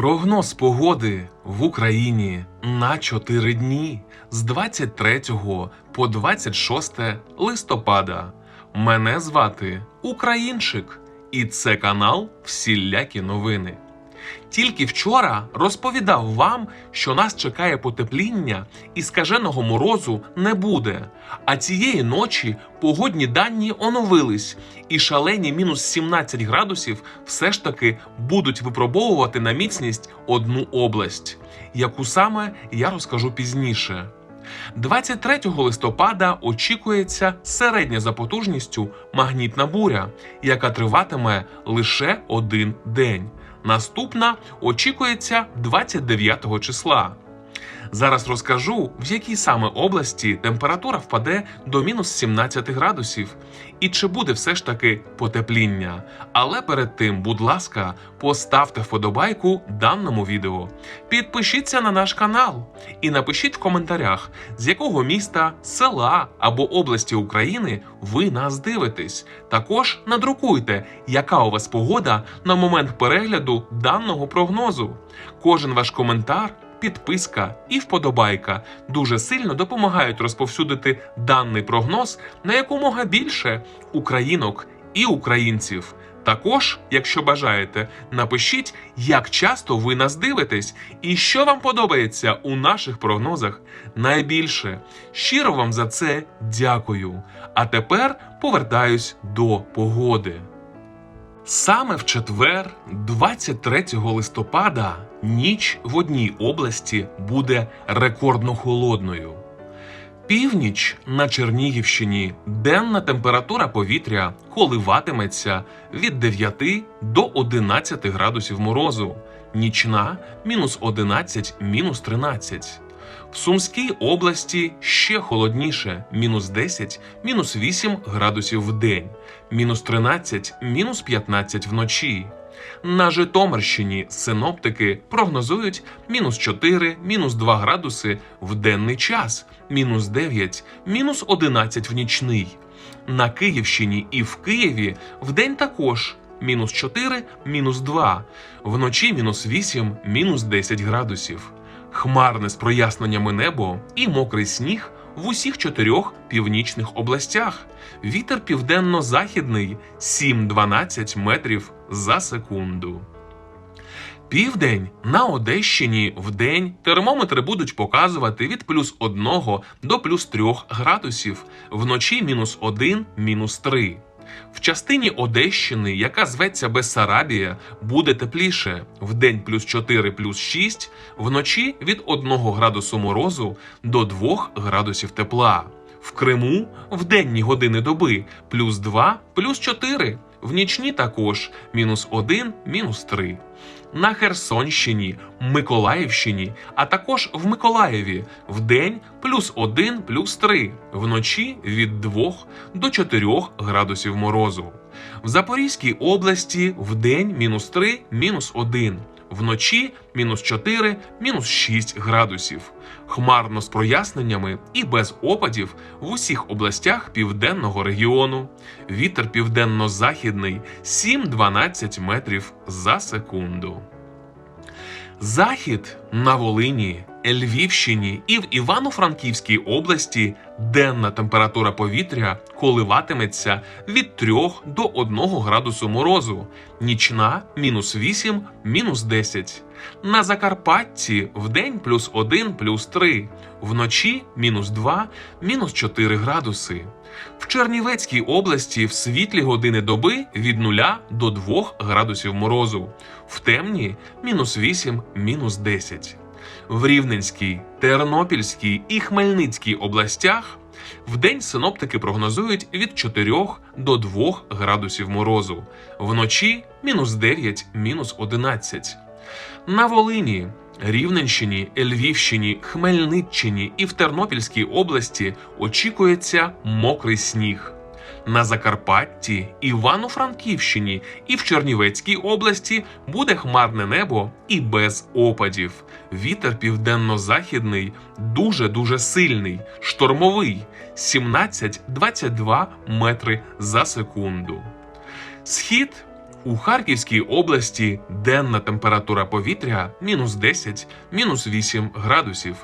Прогноз погоди в Україні на 4 дні з 23 по 26 листопада. Мене звати Українчик, і це канал Всілякі новини. Тільки вчора розповідав вам, що нас чекає потепління і скаженого морозу не буде. А цієї ночі погодні дані оновились, і шалені мінус 17 градусів все ж таки будуть випробовувати на міцність одну область, яку саме я розкажу пізніше. 23 листопада очікується середня за потужністю магнітна буря, яка триватиме лише один день. Наступна очікується 29 числа. Зараз розкажу, в якій саме області температура впаде до мінус 17 градусів, і чи буде все ж таки потепління. Але перед тим, будь ласка, поставте вподобайку даному відео, підпишіться на наш канал і напишіть в коментарях, з якого міста, села або області України ви нас дивитесь. Також надрукуйте, яка у вас погода на момент перегляду даного прогнозу. Кожен ваш коментар підписка і вподобайка дуже сильно допомагають розповсюдити даний прогноз на якомога більше українок і українців. Також, якщо бажаєте, напишіть, як часто ви нас дивитесь і що вам подобається у наших прогнозах найбільше. Щиро вам за це дякую. А тепер повертаюсь до погоди. Саме в четвер, 23 листопада, ніч в одній області буде рекордно холодною. Північ на Чернігівщині денна температура повітря коливатиметься від 9 до 11 градусів морозу, нічна мінус 11, мінус 13. В Сумській області ще холодніше мінус 10, мінус 8 градусів в день, мінус 13, мінус 15 вночі. На Житомирщині синоптики прогнозують мінус 4, мінус 2 градуси в денний час, мінус 9, мінус 11 в нічний. На Київщині і в Києві вдень також мінус 4, мінус 2, вночі мінус 8, мінус 10 градусів. Хмарне з проясненнями небо і мокрий сніг в усіх чотирьох північних областях. Вітер південно-західний 7-12 метрів за секунду. Південь на Одещині в день термометри будуть показувати від плюс 1 до плюс 3 градусів, вночі мінус 1, мінус 3. В частині Одещини, яка зветься Бессарабія, буде тепліше в день плюс 4 плюс 6, вночі від 1 градусу морозу до 2 градусів тепла. В Криму в денні години доби плюс 2 плюс 4, в нічні також мінус 1 мінус 3. На Херсонщині, Миколаївщині, а також в Миколаєві. В день плюс 1 плюс 3, вночі від 2 до 4 градусів морозу. В Запорізькій області в день мінус 3 мінус 1, вночі мінус 4 мінус 6 градусів. Хмарно з проясненнями і без опадів в усіх областях південного регіону. Вітер південно-західний 7-12 метрів за секунду. Захід на Волині, Львівщині і в Івано-Франківській області денна температура повітря коливатиметься від 3 до 1 градусу морозу, нічна мінус 8, мінус 10. На Закарпатті вдень плюс 1, плюс 3, вночі мінус 2, мінус 4 градуси. В Чернівецькій області в світлі години доби від 0 до 2 градусів морозу, в темні мінус 8, мінус 10. В Рівненській, Тернопільській і Хмельницькій областях вдень синоптики прогнозують від 4 до 2 градусів морозу, вночі мінус 9, мінус 11. На Волині, Рівненщині, Львівщині, Хмельниччині і в Тернопільській області очікується мокрий сніг. На Закарпатті, Івано-Франківщині і в Чернівецькій області буде хмарне небо і без опадів. Вітер південно-західний дуже дуже сильний, штормовий 17-22 метри за секунду. Схід У Харківській області денна температура повітря мінус 10, мінус 8 градусів,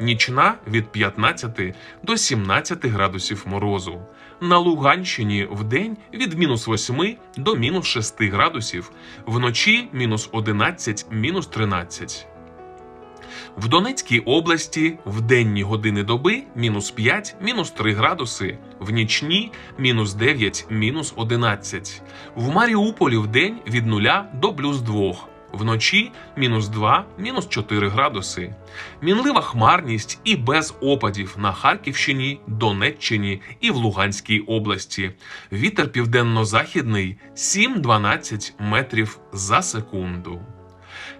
нічна від 15 до 17 градусів морозу. На Луганщині вдень від мінус 8 до мінус 6 градусів, вночі мінус 11, мінус 13. В Донецькій області в денні години доби мінус 5, мінус 3 градуси, в нічні мінус 9, мінус 11. В Маріуполі в день від 0 до плюс 2, вночі мінус 2, мінус 4 градуси. Мінлива хмарність і без опадів на Харківщині, Донеччині і в Луганській області. Вітер південно-західний 7-12 метрів за секунду.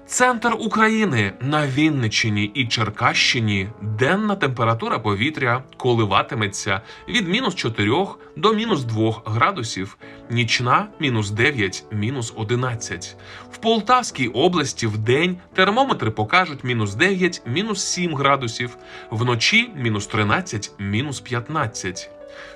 Центр України на Вінниччині і Черкащині денна температура повітря коливатиметься від мінус 4 до мінус 2 градусів, нічна мінус 9, мінус 11. В Полтавській області в день термометри покажуть мінус 9, мінус 7 градусів, вночі мінус 13, мінус 15.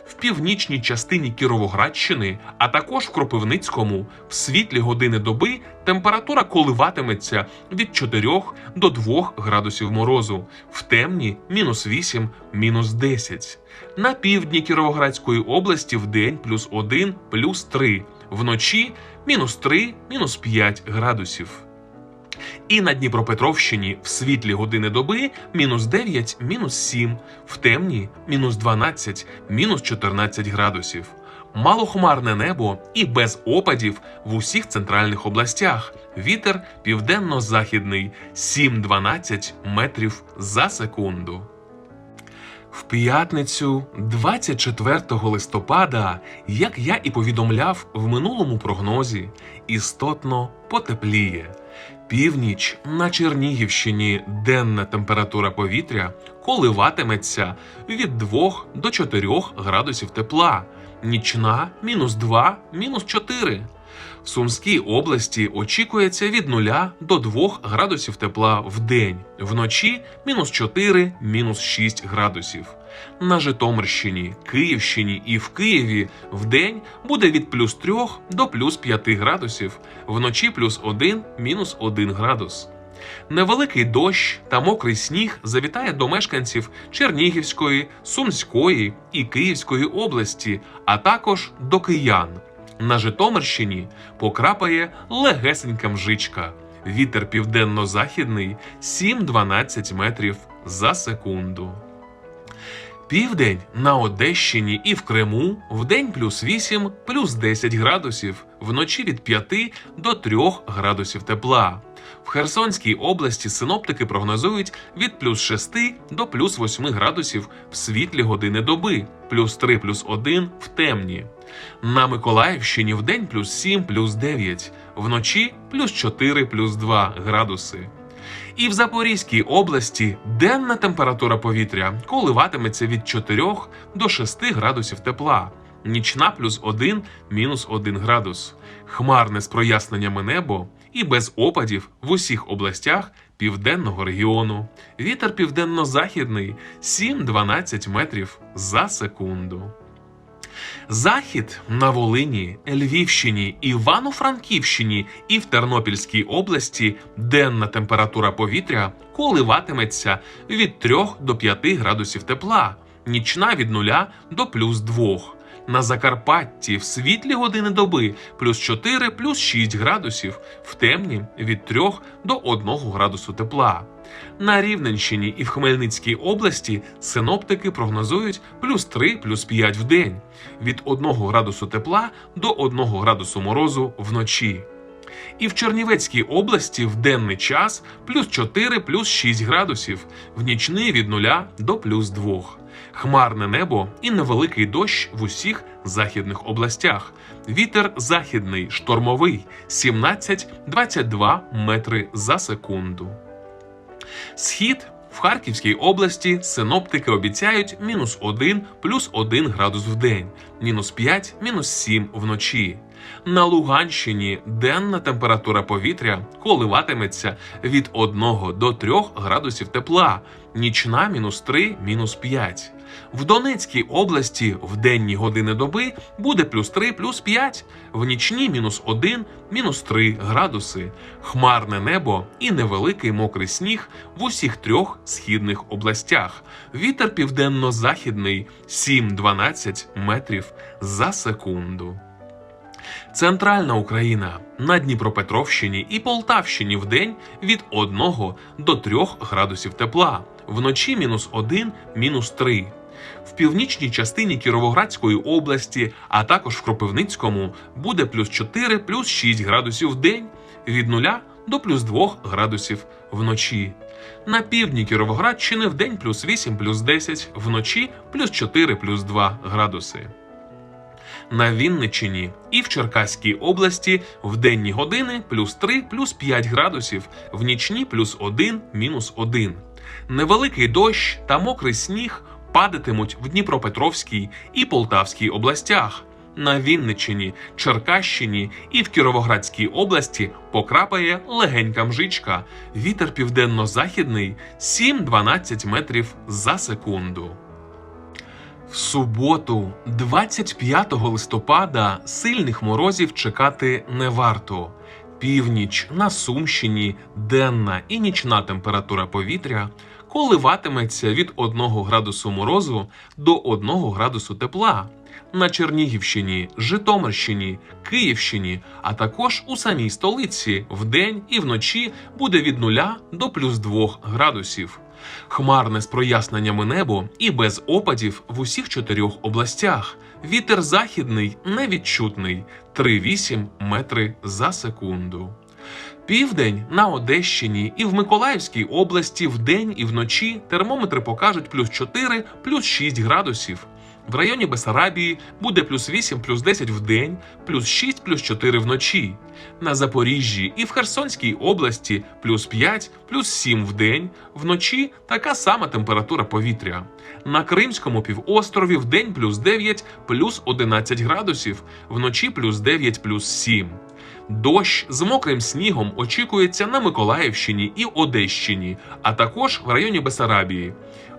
В північній частині Кіровоградщини, а також в Кропивницькому, в світлі години доби температура коливатиметься від 4 до 2 градусів морозу, в темні мінус 8, мінус 10. На півдні Кіровоградської області в день плюс 1, плюс 3, вночі мінус 3, мінус 5 градусів. І на Дніпропетровщині в світлі години доби мінус 9, мінус 7, в темні мінус 12, мінус 14 градусів. Малохмарне небо і без опадів в усіх центральних областях. Вітер південно-західний 7-12 метрів за секунду. В п'ятницю, 24 листопада, як я і повідомляв в минулому прогнозі, істотно потепліє. Північ на Чернігівщині денна температура повітря коливатиметься від 2 до 4 градусів тепла, нічна мінус 2, мінус 4. В Сумській області очікується від 0 до 2 градусів тепла в день, вночі мінус 4, мінус 6 градусів. На Житомирщині, Київщині і в Києві в день буде від плюс 3 до плюс 5 градусів, вночі плюс 1, мінус 1 градус. Невеликий дощ та мокрий сніг завітає до мешканців Чернігівської, Сумської і Київської області, а також до киян. На Житомирщині покрапає легесенька мжичка. Вітер південно-західний 7-12 метрів за секунду. Південь на Одещині і в Криму вдень плюс 8, плюс 10 градусів, вночі від 5 до 3 градусів тепла. В Херсонській області синоптики прогнозують від плюс 6 до плюс 8 градусів в світлі години доби, плюс 3 плюс 1 в темні. На Миколаївщині вдень плюс 7 плюс 9, вночі плюс 4 плюс 2 градуси. І в Запорізькій області денна температура повітря коливатиметься від 4 до 6 градусів тепла, нічна плюс 1 мінус 1 градус, хмарне з проясненнями небо і без опадів в усіх областях південного регіону. Вітер південно-західний 7-12 метрів за секунду. Захід на Волині, Львівщині, Івано-Франківщині і в Тернопільській області денна температура повітря коливатиметься від 3 до 5 градусів тепла, нічна від 0 до плюс 2. На Закарпатті в світлі години доби плюс 4 плюс 6 градусів, в темні від 3 до 1 градусу тепла. На Рівненщині і в Хмельницькій області синоптики прогнозують плюс 3 плюс 5 в день, від 1 градусу тепла до 1 градусу морозу вночі. І в Чернівецькій області в денний час плюс 4 плюс 6 градусів, в нічний від 0 до плюс 2. Хмарне небо і невеликий дощ в усіх західних областях. Вітер західний, штормовий 17-22 метри за секунду. Схід в Харківській області синоптики обіцяють мінус 1 плюс 1 градус в день, мінус 5, мінус 7 вночі. На Луганщині денна температура повітря коливатиметься від 1 до 3 градусів тепла, нічна мінус 3, мінус 5. В Донецькій області в денні години доби буде плюс 3, плюс 5, в нічні мінус 1, мінус 3 градуси, хмарне небо і невеликий мокрий сніг в усіх трьох східних областях. Вітер південно-західний 7-12 метрів за секунду. Центральна Україна на Дніпропетровщині і Полтавщині в день від 1 до 3 градусів тепла, вночі мінус 1, мінус 3. В північній частині Кіровоградської області, а також в Кропивницькому, буде плюс 4, плюс 6 градусів в день, від 0 до плюс 2 градусів вночі. На півдні Кіровоградщини в день плюс 8, плюс 10, вночі плюс 4, плюс 2 градуси. На Вінниччині і в Черкаській області в денні години плюс 3, плюс 5 градусів, в нічні плюс 1, мінус 1. Невеликий дощ та мокрий сніг падатимуть в Дніпропетровській і Полтавській областях. На Вінниччині, Черкащині і в Кіровоградській області покрапає легенька мжичка. Вітер південно-західний 7-12 метрів за секунду. В суботу, 25 листопада, сильних морозів чекати не варто. Північ на Сумщині, денна і нічна температура повітря коливатиметься від 1 градусу морозу до 1 градусу тепла. На Чернігівщині, Житомирщині, Київщині, а також у самій столиці вдень і вночі буде від 0 до плюс 2 градусів. Хмарне з проясненнями небо і без опадів в усіх чотирьох областях. Вітер західний невідчутний 3,8 метри за секунду. Південь на Одещині і в Миколаївській області вдень і вночі термометри покажуть плюс 4, плюс 6 градусів. В районі Бесарабії буде плюс 8, плюс 10 в день, плюс 6, плюс 4 вночі. На Запоріжжі і в Херсонській області плюс 5, плюс 7 в день, вночі така сама температура повітря. На Кримському півострові в день плюс 9, плюс 11 градусів, вночі плюс 9, плюс 7. Дощ з мокрим снігом очікується на Миколаївщині і Одещині, а також в районі Бесарабії.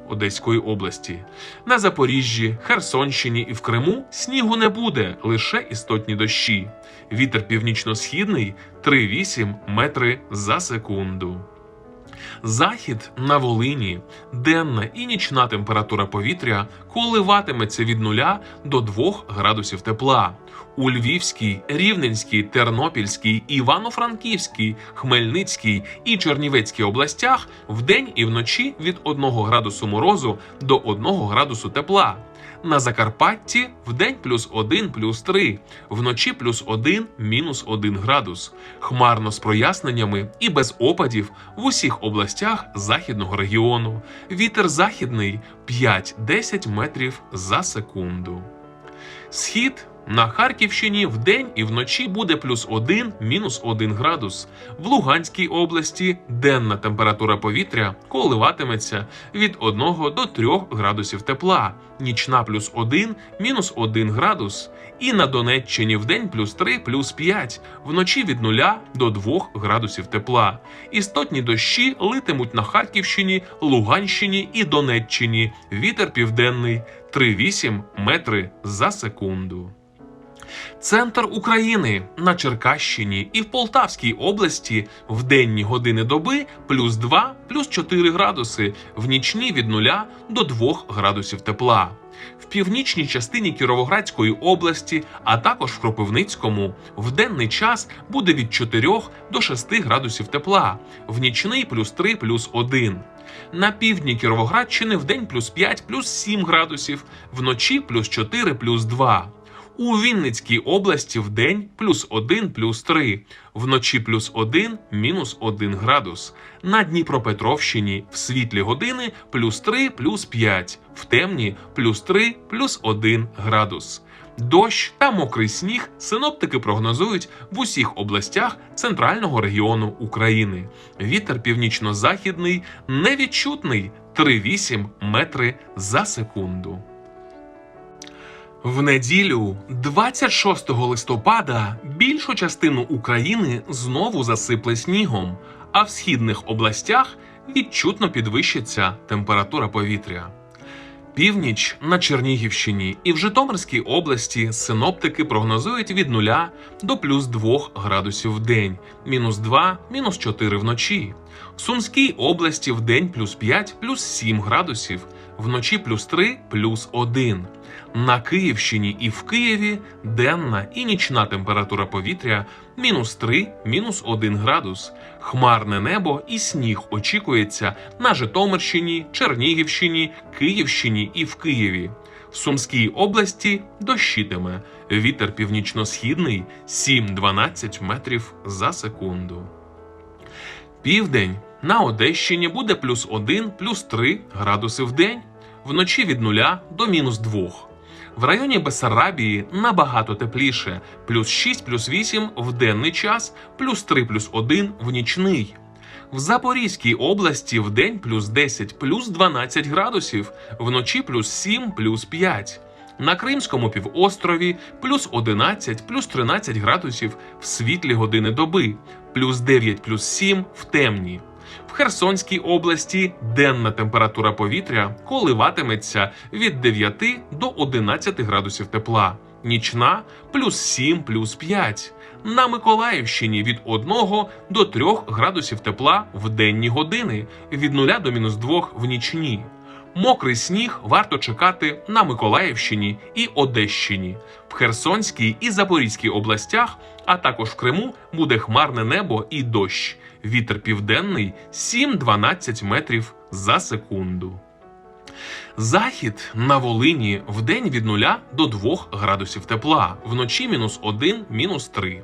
Одеської області. На Запоріжжі, Херсонщині і в Криму снігу не буде, лише істотні дощі. Вітер північно-східний 3,8 метри за секунду. Захід на Волині, денна і нічна температура повітря коливатиметься від 0 до 2 градусів тепла. У Львівській, Рівненській, Тернопільській, Івано-Франківській, Хмельницькій і Чернівецькій областях вдень і вночі від 1 градусу морозу до 1 градусу тепла. На Закарпатті вдень плюс 1, плюс 3, вночі плюс 1, мінус 1 градус. Хмарно з проясненнями і без опадів в усіх областях західного регіону. Вітер західний 5-10 метрів за секунду. Схід на Харківщині вдень і вночі буде плюс 1, мінус 1 градус. В Луганській області денна температура повітря коливатиметься від 1 до 3 градусів тепла, нічна плюс 1, мінус 1 градус. І на Донеччині в день плюс 3, плюс 5, вночі від 0 до 2 градусів тепла. Істотні дощі литимуть на Харківщині, Луганщині і Донеччині. Вітер південний 3,8 метри за секунду. Центр України на Черкащині і в Полтавській області в денні години доби плюс 2, плюс 4 градуси, в нічні від 0 до 2 градусів тепла. В північній частині Кіровоградської області, а також в Кропивницькому, в денний час буде від 4 до 6 градусів тепла, в нічний плюс 3, плюс 1. На півдні Кіровоградщини в день плюс 5, плюс 7 градусів, вночі плюс 4, плюс 2. У Вінницькій області в день плюс 1, плюс 3, вночі плюс 1, мінус 1 градус. На Дніпропетровщині в світлі години плюс 3, плюс 5, в темні плюс 3, плюс 1 градус. Дощ та мокрий сніг синоптики прогнозують в усіх областях центрального регіону України. Вітер північно-західний невідчутний 3,8 метри за секунду. В неділю, 26 листопада, більшу частину України знову засипле снігом, а в східних областях відчутно підвищиться температура повітря. Північ на Чернігівщині і в Житомирській області синоптики прогнозують від 0 до плюс 2 градусів в день, мінус 2, мінус 4 вночі. В Сумській області в день плюс 5, плюс 7 градусів, вночі плюс 3, плюс 1. На Київщині і в Києві денна і нічна температура повітря мінус 3, мінус 1 градус. Хмарне небо і сніг очікується на Житомирщині, Чернігівщині, Київщині і в Києві. В Сумській області дощитиме. Вітер північно-східний 7-12 метрів за секунду. Південь на Одещині буде плюс 1, плюс 3 градуси в день, вночі від 0 до мінус 2. В районі Бессарабії набагато тепліше, плюс 6, плюс 8 в денний час, плюс 3, плюс 1 в нічний. В Запорізькій області в день плюс 10, плюс 12 градусів, вночі плюс 7, плюс 5. На Кримському півострові плюс 11, плюс 13 градусів в світлі години доби, плюс 9, плюс 7 в темні. В Херсонській області денна температура повітря коливатиметься від 9 до 11 градусів тепла, нічна плюс 7, плюс 5. На Миколаївщині від 1 до 3 градусів тепла в денні години, від 0 до мінус 2 в нічні. Мокрий сніг варто чекати на Миколаївщині і Одещині. В Херсонській і Запорізькій областях, а також в Криму буде хмарне небо і дощ. Вітер південний 7-12 метрів за секунду. Захід на Волині в день від 0 до 2 градусів тепла, вночі мінус 1, мінус 3.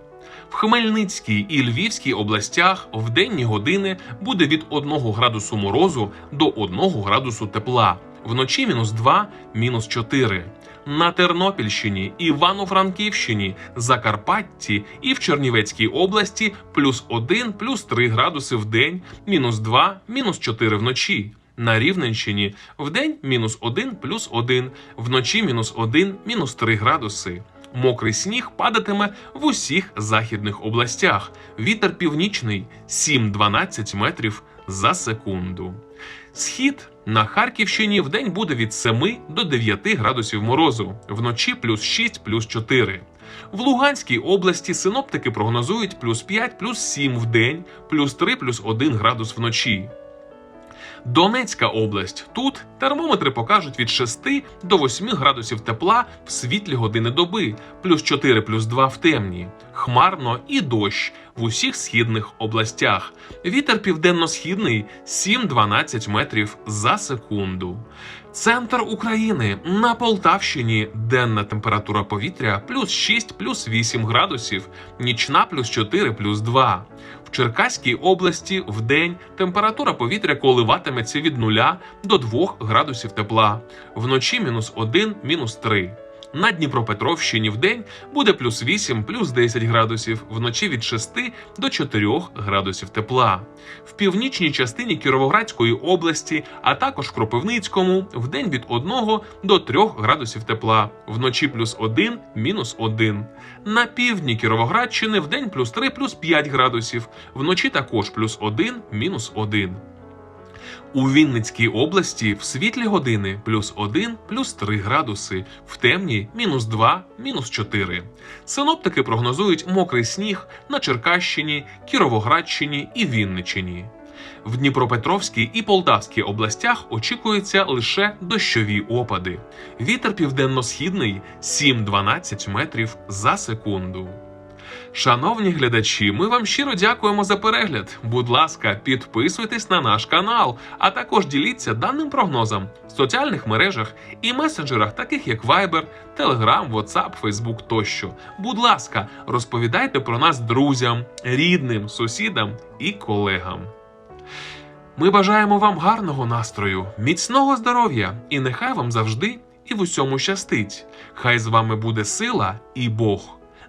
В Хмельницькій і Львівській областях в денні години буде від 1 градусу морозу до 1 градусу тепла, вночі мінус 2, мінус 4. На Тернопільщині, Івано-Франківщині, Закарпатті і в Чернівецькій області плюс 1, плюс 3 градуси в день, мінус 2, мінус 4 вночі. На Рівненщині в день мінус 1 плюс 1, вночі мінус 1, мінус 3 градуси. Мокрий сніг падатиме в усіх західних областях. Вітер північний 7-12 метрів за секунду. Схід на Харківщині в день буде від 7 до 9 градусів морозу, вночі плюс 6, плюс 4. В Луганській області синоптики прогнозують плюс 5, плюс 7 в день, плюс 3, плюс 1 градус вночі. Донецька область. Тут термометри покажуть від 6 до 8 градусів тепла в світлі години доби, плюс 4, плюс 2 в темні. Хмарно і дощ в усіх східних областях. Вітер південно-східний 7-12 метрів за секунду. Центр України на Полтавщині денна температура повітря плюс 6, плюс 8 градусів, нічна плюс 4, плюс 2. Черкаській області в день температура повітря коливатиметься від 0 до 2 градусів тепла, вночі мінус 1, мінус 3. На Дніпропетровщині в день буде плюс 8, плюс 10 градусів, вночі від 6 до 4 градусів тепла. В північній частині Кіровоградської області, а також Кропивницькому, в день від 1 до 3 градусів тепла, вночі плюс 1, мінус 1. На півдні Кіровоградщини в день плюс 3, плюс 5 градусів, вночі також плюс 1, мінус 1. У Вінницькій області в світлі години плюс 1, плюс 3 градуси, в темні мінус 2, мінус 4. Синоптики прогнозують мокрий сніг на Черкащині, Кіровоградщині і Вінничині. В Дніпропетровській і Полтавській областях очікуються лише дощові опади. Вітер південно-східний 7-12 метрів за секунду. Шановні глядачі, ми вам щиро дякуємо за перегляд. Будь ласка, підписуйтесь на наш канал, а також діліться даним прогнозом в соціальних мережах і месенджерах, таких як Viber, Telegram, WhatsApp, Facebook тощо. Будь ласка, розповідайте про нас друзям, рідним, сусідам і колегам. Ми бажаємо вам гарного настрою, міцного здоров'я і нехай вам завжди і в усьому щастить. Хай з вами буде сила і Бог.